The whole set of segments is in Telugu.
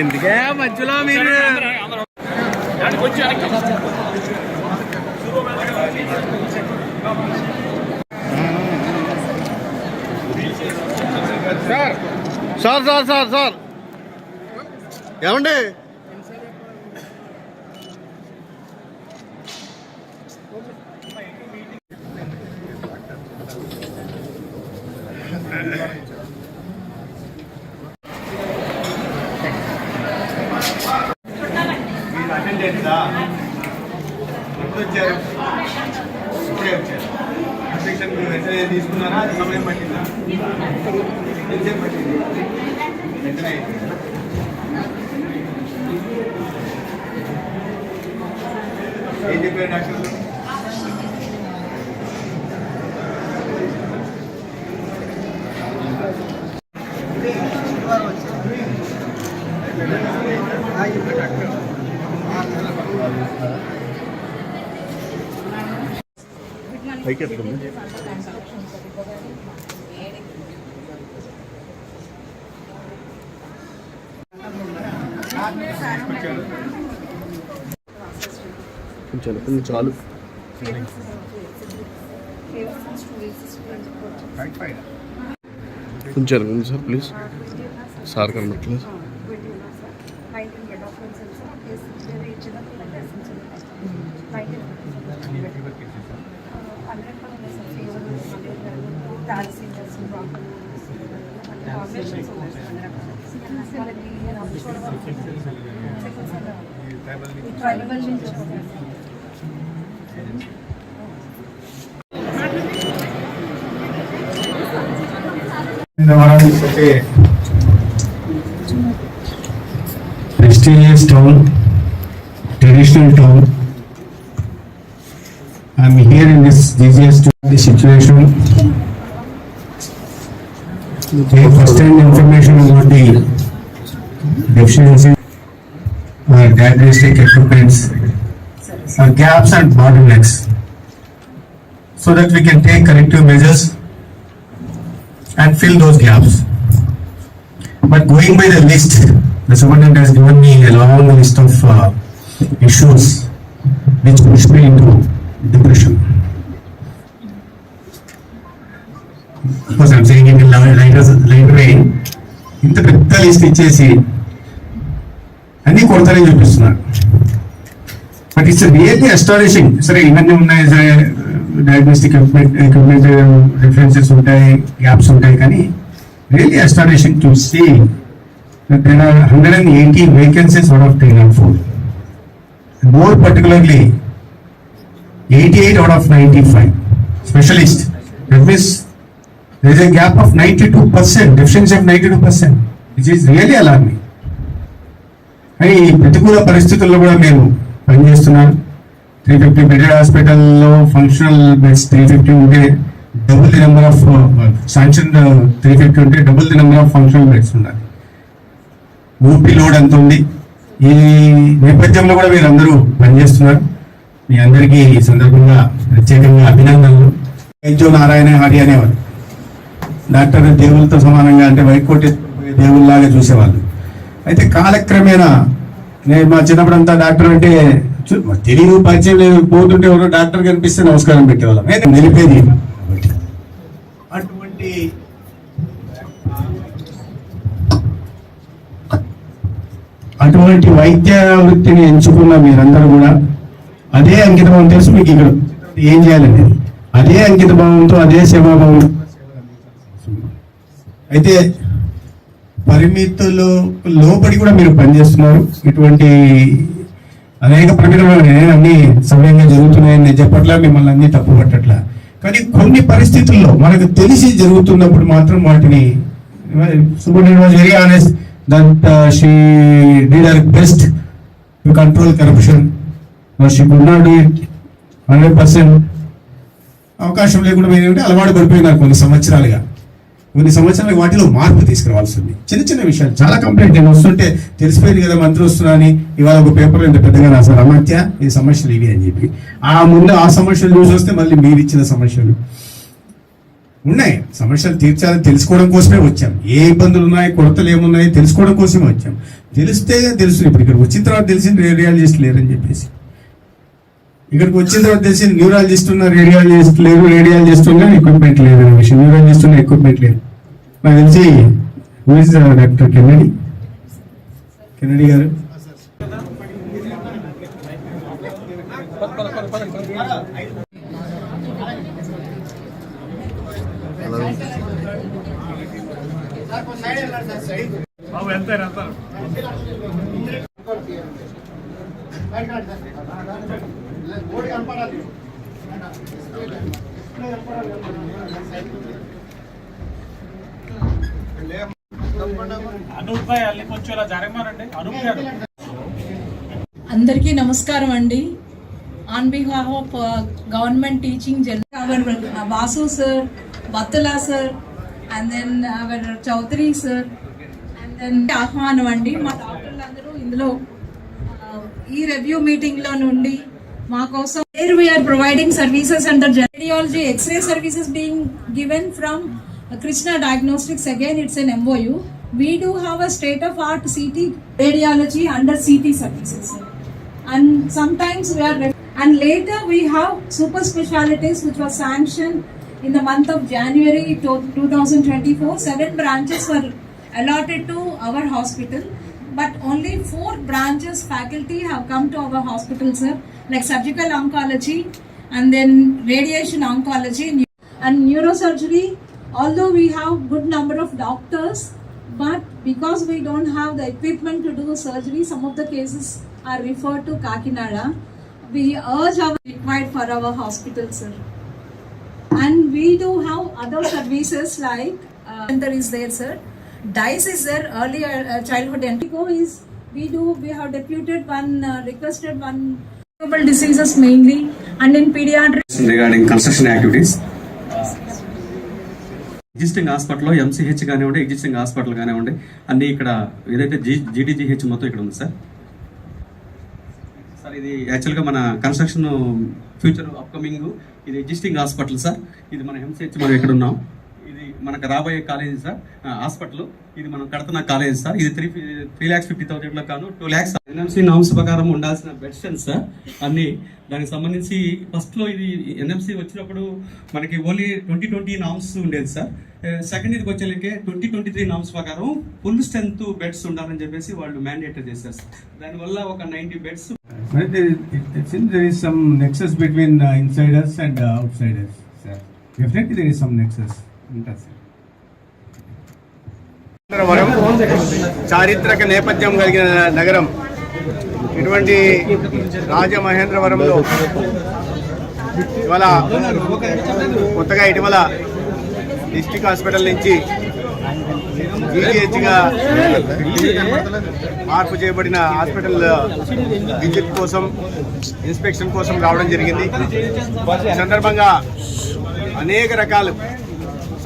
ఎందుకే మధ్యలో మీరు? సార్ సార్ సార్ సార్ ఏమండి? మీరు అటెండ్ ఎప్పుడు వచ్చారు ఇప్పుడే వచ్చారు మీరు వెంటనే తీసుకున్నారా? అది సమయం పట్టిందా? ఎంతసేపు పట్టింది? వెంటనే ఏం చెప్పారు డాక్టర్? పైకి ఎత్తుకుంది కొంచెం కొంచెం చాలు. కొంచెం సార్ ప్లీజ్ సార్ కనబట్లేదు prestigious town, traditional town. I am here in this GGS to the situation. Take first hand information about the deficiency or diagnostic equipments or gaps and bottlenecks so that we can take corrective measures and fill those gaps. But going by the list, the superintendent has given me a long list of uh, issues which push me into depression. Of course, I'm saying library ఇంత పెద్ద లిస్ట్ ఇచ్చేసి అన్ని కొడతారని చూపిస్తున్నారు. బట్ ఇట్స్ రియల్లీ అస్టాలిషింగ్ సరే ఇవన్నీ ఉన్నాయి సరే. డయాగ్నోస్టిక్ ఎక్విప్మెంట్ ఎక్విప్మెంట్ రిఫరెన్సెస్ ఉంటాయి గ్యాప్స్ ఉంటాయి కానీ really astonishing to see there are hundred and eighty vacancies out of ten and four more particularly eighty eight out there is a gap of 92%, deficiency of 92%, which is really alarming. కానీ ఈ ప్రతికూల పరిస్థితుల్లో కూడా మేము పనిచేస్తున్నాను త్రీ ఫిఫ్టీ బెడెడ్ హాస్పిటల్లో ఫంక్షనల్ బెడ్స్ త్రీ ఫిఫ్టీ ఉంటే double the number of sanction three fifty ఉంటే double the number of functional beds ఉండాలి. ఓపీ లోడ్ ఎంత ఉంది? ఈ నేపథ్యంలో కూడా మీరు అందరూ పనిచేస్తున్నారు. మీ అందరికీ ఈ సందర్భంగా ప్రత్యేకంగా అభినందనలు. ఎన్జో నారాయణ హరి అనేవారు. డాక్టర్ దేవులతో సమానంగా అంటే వైకోటి దేవుళ్ళలాగా చూసేవాళ్ళు. అయితే కాలక్రమేణా నేను మా చిన్నప్పుడంతా డాక్టర్ అంటే తెలియదు పరిచయం లేదు పోతుంటే ఎవరో డాక్టర్ కనిపిస్తే నమస్కారం పెట్టేవాళ్ళం. అయితే నిలిపేది. అటువంటి అటువంటి వైద్య వృత్తిని ఎంచుకున్న మీరందరూ కూడా అదే అంకితభావం తెలుసు మీకు ఇక్కడ ఏం చేయాలండి అదే అంకితభావంతో అదే సేవాభావం అయితే పరిమితులు లోపడి కూడా మీరు పనిచేస్తున్నారు. ఇటువంటి అనేక పరిమితులు అన్ని సమయంగా జరుగుతున్నాయని నేను చెప్పట్లా మిమ్మల్ని అన్ని తప్పు పట్టట్లా కానీ కొన్ని పరిస్థితుల్లో మనకు తెలిసి జరుగుతున్నప్పుడు మాత్రం వాటిని very honest that she did her best to control corruption she could not do it hundred percent అవకాశం లేకుండా ఏంటంటే అలవాటు పడిపోయినారు కొన్ని సంవత్సరాలుగా. కొన్ని సంవత్సరాలు వాటిలో మార్పు తీసుకురావాల్సి ఉంది. చిన్న చిన్న విషయాలు చాలా కంప్లైంట్ నేను వస్తుంటే తెలిసిపోయింది కదా మంత్రి వస్తున్నా అని. ఇవాళ ఒక పేపర్ ఇంత పెద్దగా రాశారు. అమర్త్య ఈ సమస్యలు ఇవి అని చెప్పి. ఆ ముందు ఆ సమస్యలు చూసి వస్తే మళ్ళీ మీరు ఇచ్చిన సమస్యలు ఉన్నాయి. సమస్యలు తీర్చాలని తెలుసుకోవడం కోసమే వచ్చాం. ఏ ఇబ్బందులు ఉన్నాయి కొరతలు ఏమున్నాయి తెలుసుకోవడం కోసమే వచ్చాం. తెలిస్తే తెలుసు. ఇప్పుడు ఇక్కడ వచ్చిన తర్వాత తెలిసింది రియాలజిస్ట్ లేరని చెప్పేసి. ఇక్కడికి వచ్చిన తర్వాత తెలిసి న్యూరాలజిస్ట్ ఉన్న రేడియాలజిస్ట్ లేరు రేడియాలజిస్ట్ ఉన్న ఎక్విప్మెంట్ లేదు అనే విషయం. న్యూరాలజిస్ట్ ఉన్న ఎక్విప్మెంట్ లేదు. నాకు తెలిసి డాక్టర్ కెన్నడి కెన్నడి గారు. అనూప్ ఎంత అందరికీ నమస్కారం అండి. On behalf of government teaching general Vasu sir Battula sir and then our Chowdary sir and then ఆహ్వానం అండి మా డాక్టర్లు అందరూ ఇందులో ఈ రివ్యూ మీటింగ్లో నుండి మా కోసం where we are providing services under radiology x-ray services being given from Krishna Diagnostics again it's an MOU. We do have a state of art CT radiology under CT services. And sometimes we are and later we have super specialities which was sanctioned in the month of January to 2024. Seven branches were allotted to our hospital, but only four branches faculty have come to our hospital, sir, like surgical oncology and then radiation oncology and neurosurgery. Although we have good number of doctors, but because we don't have the equipment to do the surgery, some of the cases are referred to Kakinada. We urge our required for our hospital, sir. And we do have other services like uh, center is there, sir. DICE is there, early uh, uh childhood Go is we do we have deputed one uh, requested one diseases mainly and in pediatrics. Regarding construction activities existing హాస్పిటల్లో ఎంసీహెచ్ కానివ్వండి ఎగ్జిస్టింగ్ హాస్పిటల్ కానివ్వండి అన్ని ఇక్కడ ఏదైతే జీ జీడీజీహెచ్ మొత్తం ఇక్కడ ఉంది సార్. సార్ ఇది యాక్చువల్గా మన కన్స్ట్రక్షన్ ఫ్యూచర్ అప్కమింగ్ ఇది ఎగ్జిస్టింగ్ హాస్పిటల్ సార్. ఇది మన ఎంసీహెచ్ మనం ఇక్కడ ఉన్నాం? మనకు రాబోయే కాలేజీ సార్ హాస్పిటల్ ఇది మనం కడుతున్న కాలేజ్ సార్ ఇది త్రీ త్రీ ల్యాక్స్ ఫిఫ్టీ థౌసండ్లో కాను టూ ల్యాక్స్ ఎన్ఎంసీ నామ్స్ ప్రకారం ఉండాల్సిన బెడ్స్ సార్ అన్ని దానికి సంబంధించి ఫస్ట్లో ఇది ఎన్ఎంసీ వచ్చినప్పుడు మనకి ఓన్లీ ట్వంటీ ట్వంటీ నామ్స్ ఉండేది సార్ సెకండ్ ఇయర్కి వచ్చేలకే ట్వంటీ ట్వంటీ త్రీ నామ్స్ ప్రకారం ఫుల్ స్ట్రెంత్ బెడ్స్ ఉండాలని చెప్పేసి వాళ్ళు మ్యాండేట్ చేశారు సార్ దానివల్ల ఒక ninety beds But there, it, it seems there is some nexus between uh, insiders and uh, outsiders. Sir. Definitely there is some nexus. Sir. Mahendravaram చారిత్రక నేపథ్యం కలిగిన నగరం ఇటువంటి రాజమహేంద్రవరంలో ఇవాళ కొత్తగా ఇటీవల డిస్టిక్ హాస్పిటల్ నుంచి జీజీహెచ్గా మార్పు చేయబడిన హాస్పిటల్ విజిట్ కోసం ఇన్స్పెక్షన్ కోసం రావడం జరిగింది సందర్భంగా అనేక రకాలు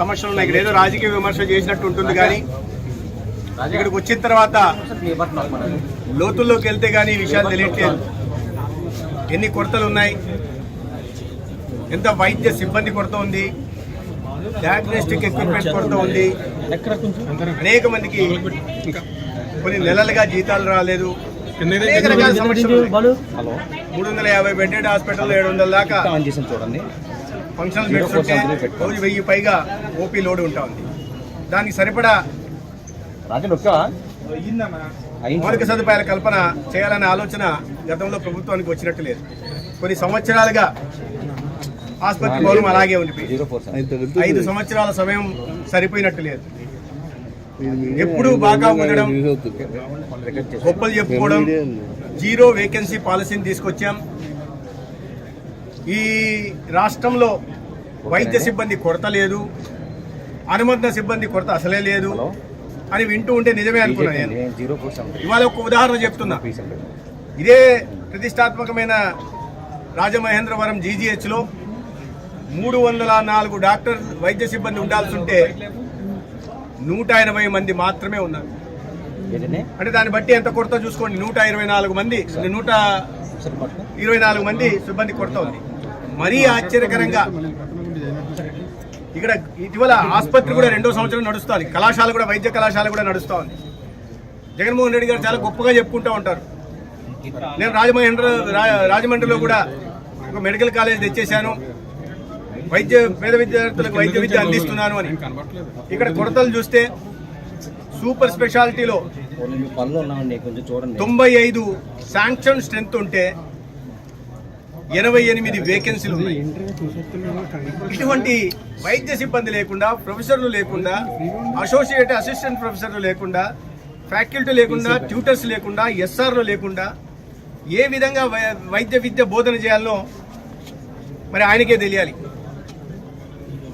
సమస్యలు ఉన్నాయి ఇక్కడ ఏదో రాజకీయ విమర్శ చేసినట్టు ఉంటుంది కానీ ఇక్కడికి వచ్చిన తర్వాత లోతుల్లోకి వెళ్తే కానీ ఈ విషయాలు తెలియట్లేదు. ఎన్ని కొరతలు ఉన్నాయి? ఎంత వైద్య సిబ్బంది కొరత ఉంది? డయాగ్నోస్టిక్ ఎక్విప్మెంట్ కొరత ఉంది? అనేక మందికి కొన్ని నెలలుగా జీతాలు రాలేదు. మూడు వందల యాభై బెడ్డెడ్ హాస్పిటల్ ఏడు వందల దాకా ఫంక్షనల్ బెడ్స్ ఉంటే రోజు వెయ్యి పైగా ఓపీ లోడ్ ఉంటా ఉంది దానికి సరిపడా మౌలిక సదుపాయాల కల్పన చేయాలనే ఆలోచన గతంలో ప్రభుత్వానికి వచ్చినట్టు లేదు. కొన్ని సంవత్సరాలుగా ఆసుపత్రి భవనం అలాగే ఉండిపోయింది. ఐదు సంవత్సరాల సమయం సరిపోయినట్టు లేదు. ఎప్పుడు బాగా ఉండడం గొప్పలు చెప్పుకోవడం జీరో వేకెన్సీ పాలసీని తీసుకొచ్చాం. ఈ రాష్ట్రంలో వైద్య సిబ్బంది కొరత లేదు అనుబంధ సిబ్బంది కొరత అసలే లేదు అని వింటూ ఉంటే నిజమే అనుకున్నాను నేను. ఇవాళ ఒక ఉదాహరణ చెప్తున్నా. ఇదే ప్రతిష్టాత్మకమైన రాజమహేంద్రవరం జీజీహెచ్లో మూడు వందల నాలుగు డాక్టర్ వైద్య సిబ్బంది ఉండాల్సి ఉంటే నూట ఎనభై మంది మాత్రమే ఉన్నారు. అంటే దాన్ని బట్టి ఎంత కొరత చూసుకోండి. నూట ఇరవై నాలుగు మంది నూట ఇరవై నాలుగు మంది సిబ్బంది కొరత ఉంది. మరీ ఆశ్చర్యకరంగా ఇక్కడ ఇటీవల ఆసుపత్రి కూడా రెండో సంవత్సరం నడుస్తుంది. కళాశాల కూడా వైద్య కళాశాల కూడా నడుస్తూ ఉంది జగన్మోహన్ రెడ్డి గారు చాలా గొప్పగా చెప్పుకుంటూ ఉంటారు. నేను రాజమహేంద్ర రాజమండ్రిలో కూడా ఒక మెడికల్ కాలేజ్ తెచ్చేశాను. వైద్య పేద విద్యార్థులకు వైద్య విద్య అందిస్తున్నాను అని. ఇక్కడ కొరతలు చూస్తే సూపర్ స్పెషాలిటీలో తొంభై ఐదు శాంక్షన్ స్ట్రెంత్ ఉంటే ఎనభై ఎనిమిది వేకెన్సీలు ఉన్నాయి. ఇటువంటి వైద్య సిబ్బంది లేకుండా ప్రొఫెసర్లు లేకుండా అసోసియేట్ అసిస్టెంట్ ప్రొఫెసర్లు లేకుండా ఫ్యాకల్టీ లేకుండా ట్యూటర్స్ లేకుండా ఎస్ఆర్లు లేకుండా ఏ విధంగా వైద్య విద్య బోధన చేయాలో మరి ఆయనకే తెలియాలి.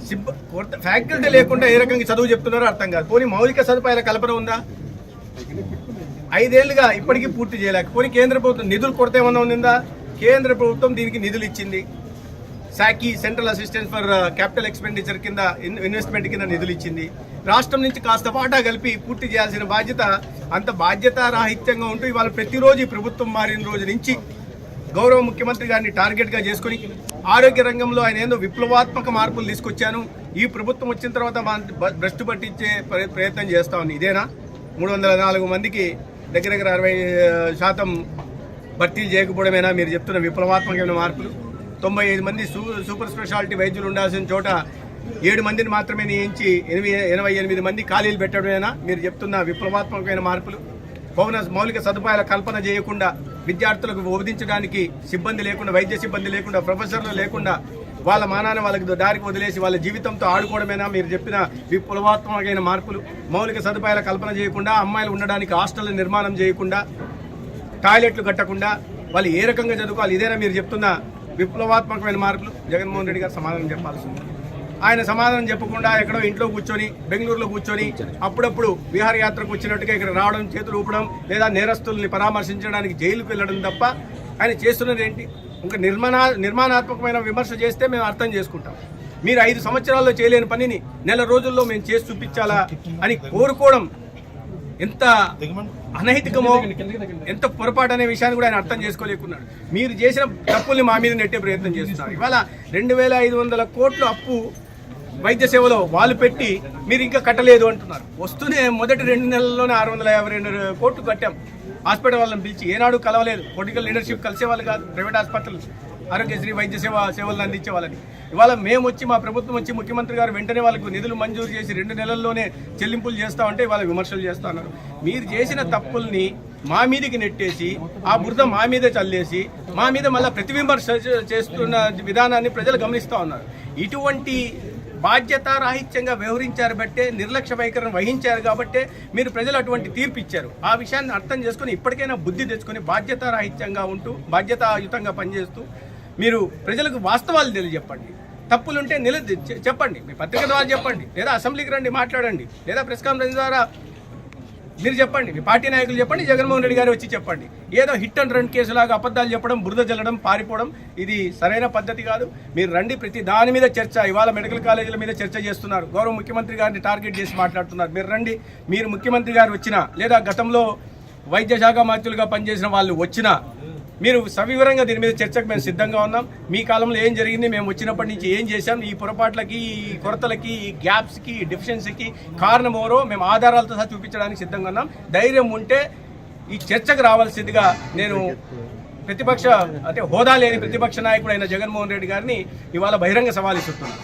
సిబ్బ ఫ్యాకల్టీ లేకుండా ఏ రకంగా చదువు చెప్తున్నారో అర్థం కాదు. పోనీ మౌలిక సదుపాయాల కల్పన ఉందా? ఐదేళ్ళుగా ఇప్పటికీ పూర్తి చేయలేక పోనీ కేంద్ర ప్రభుత్వం నిధులు కొరత ఏమన్నా ఉందా కేంద్ర ప్రభుత్వం దీనికి నిధులు ఇచ్చింది. సాకి central assistance for capital expenditure కింద ఇన్వెస్ట్మెంట్ కింద నిధులు ఇచ్చింది. రాష్ట్రం నుంచి కాస్త వాటా కలిపి పూర్తి చేయాల్సిన బాధ్యత అంత బాధ్యత రాహిత్యంగా ఉంటూ ఇవాళ ప్రతిరోజు ప్రభుత్వం మారిన రోజు నుంచి గౌరవ ముఖ్యమంత్రి గారిని టార్గెట్గా చేసుకుని ఆరోగ్య రంగంలో ఆయన ఏందో విప్లవాత్మక మార్పులు తీసుకొచ్చాను. ఈ ప్రభుత్వం వచ్చిన తర్వాత మా భ్రష్టు పట్టించే ప్ర- ప్రయత్నం చేస్తా ఉంది. ఇదేనా? మూడు వందల నాలుగు మందికి దగ్గర దగ్గర అరవై శాతం భర్తీలు చేయకపోవడమేనా? మీరు చెప్తున్న విప్లవాత్మకమైన మార్పులు. తొంభై ఐదు మంది సూ సూపర్ స్పెషాలిటీ వైద్యులు ఉండాల్సిన చోట ఏడు మందిని మాత్రమే నియించి ఎనిమిది ఎనభై ఎనిమిది మంది ఖాళీలు పెట్టడమేనా? మీరు చెప్తున్న విప్లవాత్మకమైన మార్పులు. భవన మౌలిక సదుపాయాల కల్పన చేయకుండా విద్యార్థులకు బోధించడానికి సిబ్బంది లేకుండా వైద్య సిబ్బంది లేకుండా ప్రొఫెసర్లు లేకుండా వాళ్ళ మానాన్ని వాళ్ళకి దారికి వదిలేసి వాళ్ళ జీవితంతో ఆడుకోవడమేనా? మీరు చెప్పిన విప్లవాత్మకమైన మార్పులు. మౌలిక సదుపాయాల కల్పన చేయకుండా అమ్మాయిలు ఉండడానికి హాస్టల్ నిర్మాణం చేయకుండా టాయిలెట్లు కట్టకుండా వాళ్ళు ఏ రకంగా చదువుకోవాలి? ఇదేనా మీరు చెప్తున్న విప్లవాత్మకమైన మార్పులు? జగన్మోహన్ రెడ్డి గారు సమాధానం చెప్పాల్సింది. ఆయన సమాధానం చెప్పకుండా ఎక్కడో ఇంట్లో కూర్చొని బెంగళూరులో కూర్చొని అప్పుడప్పుడు విహారయాత్రకు వచ్చినట్టుగా ఇక్కడ రావడం చేతులు ఊపడం లేదా నేరస్తుల్ని పరామర్శించడానికి జైలుకు వెళ్ళడం తప్ప ఆయన చేస్తున్నది ఏంటి? ఇంకా నిర్మాణ నిర్మాణాత్మకమైన విమర్శ చేస్తే మేము అర్థం చేసుకుంటాం. మీరు ఐదు సంవత్సరాల్లో చేయలేని పనిని నెల రోజుల్లో మేము చేసి చూపించాలా అని కోరుకోవడం ఎంత అనైతికమో ఎంత పొరపాటు అనే విషయాన్ని కూడా ఆయన అర్థం చేసుకోలేకున్నాడు. మీరు చేసిన తప్పుల్ని మా మీద నెట్టే ప్రయత్నం చేస్తున్నారు. ఇవాళ రెండు వేల ఐదు వందల కోట్లు అప్పు వైద్య సేవలో వాళ్ళు పెట్టి మీరు ఇంకా కట్టలేదు అంటున్నారు. వస్తూనే మొదటి రెండు నెలల్లోనే ఆరు వందల యాభై రెండు కోట్లు కట్టాం. హాస్పిటల్ వాళ్ళని పిలిచి ఏనాడు కలవలేదు. పొలిటికల్ లీడర్షిప్ కలిసే వాళ్ళు కాదు ప్రైవేట్ హాస్పిటల్ ఆరోగ్యశ్రీ వైద్య సేవ సేవలను అందించే వాళ్ళని ఇవాళ మేము వచ్చి మా ప్రభుత్వం వచ్చి ముఖ్యమంత్రి గారు వెంటనే వాళ్ళకు నిధులు మంజూరు చేసి రెండు నెలల్లోనే చెల్లింపులు చేస్తా ఉంటే ఇవాళ విమర్శలు చేస్తా ఉన్నారు. మీరు చేసిన తప్పుల్ని మా మీదకి నెట్టేసి ఆ బురద మా మీదే చల్లేసి మా మీద మళ్ళీ ప్రతిబింబర్శ చేస్తున్న విధానాన్ని ప్రజలు గమనిస్తూ ఉన్నారు. ఇటువంటి బాధ్యత రాహిత్యంగా వ్యవహరించారు బట్టే నిర్లక్ష్య వైఖరిని వహించారు కాబట్టే మీరు ప్రజలు అటువంటి తీర్పు ఇచ్చారు. ఆ విషయాన్ని అర్థం చేసుకుని ఇప్పటికైనా బుద్ధి తెచ్చుకొని బాధ్యత రాహిత్యంగా ఉంటూ బాధ్యతాయుతంగా పనిచేస్తూ మీరు ప్రజలకు వాస్తవాలు తెలియజెప్పండి. తప్పులుంటే నిల చెప్పండి. మీ పత్రిక ద్వారా చెప్పండి. లేదా అసెంబ్లీకి రండి మాట్లాడండి. లేదా ప్రెస్ కాన్ఫరెన్స్ ద్వారా మీరు చెప్పండి. మీ పార్టీ నాయకులు చెప్పండి జగన్మోహన్ రెడ్డి గారు వచ్చి చెప్పండి. ఏదో హిట్ అండ్ రన్ కేసులాగా అబద్ధాలు చెప్పడం బురద జల్లడం పారిపోవడం ఇది సరైన పద్ధతి కాదు. మీరు రండి ప్రతి దాని మీద చర్చ ఇవాళ మెడికల్ కాలేజీల మీద చర్చ చేస్తున్నారు. గౌరవ ముఖ్యమంత్రి గారిని టార్గెట్ చేసి మాట్లాడుతున్నారు. మీరు రండి. మీరు ముఖ్యమంత్రి గారు వచ్చినా లేదా గతంలో వైద్య శాఖ మంత్రులుగా పనిచేసిన వాళ్ళు వచ్చినా మీరు సవివరంగా దీని మీద చర్చకు మేము సిద్ధంగా ఉన్నాం. మీ కాలంలో ఏం జరిగింది మేము వచ్చినప్పటి నుంచి ఏం చేశాం ఈ పొరపాట్లకి ఈ కొరతలకి ఈ గ్యాప్స్కి ఈ డెఫిషియన్సీకి కారణం ఎవరో మేము ఆధారాలతో సహా చూపించడానికి సిద్ధంగా ఉన్నాం. ధైర్యం ఉంటే ఈ చర్చకు రావాల్సిందిగా నేను ప్రతిపక్ష అంటే హోదా లేని ప్రతిపక్ష నాయకుడైన జగన్మోహన్ రెడ్డి గారిని ఇవాళ బహిరంగ సవాల్ ఇస్తున్నాను.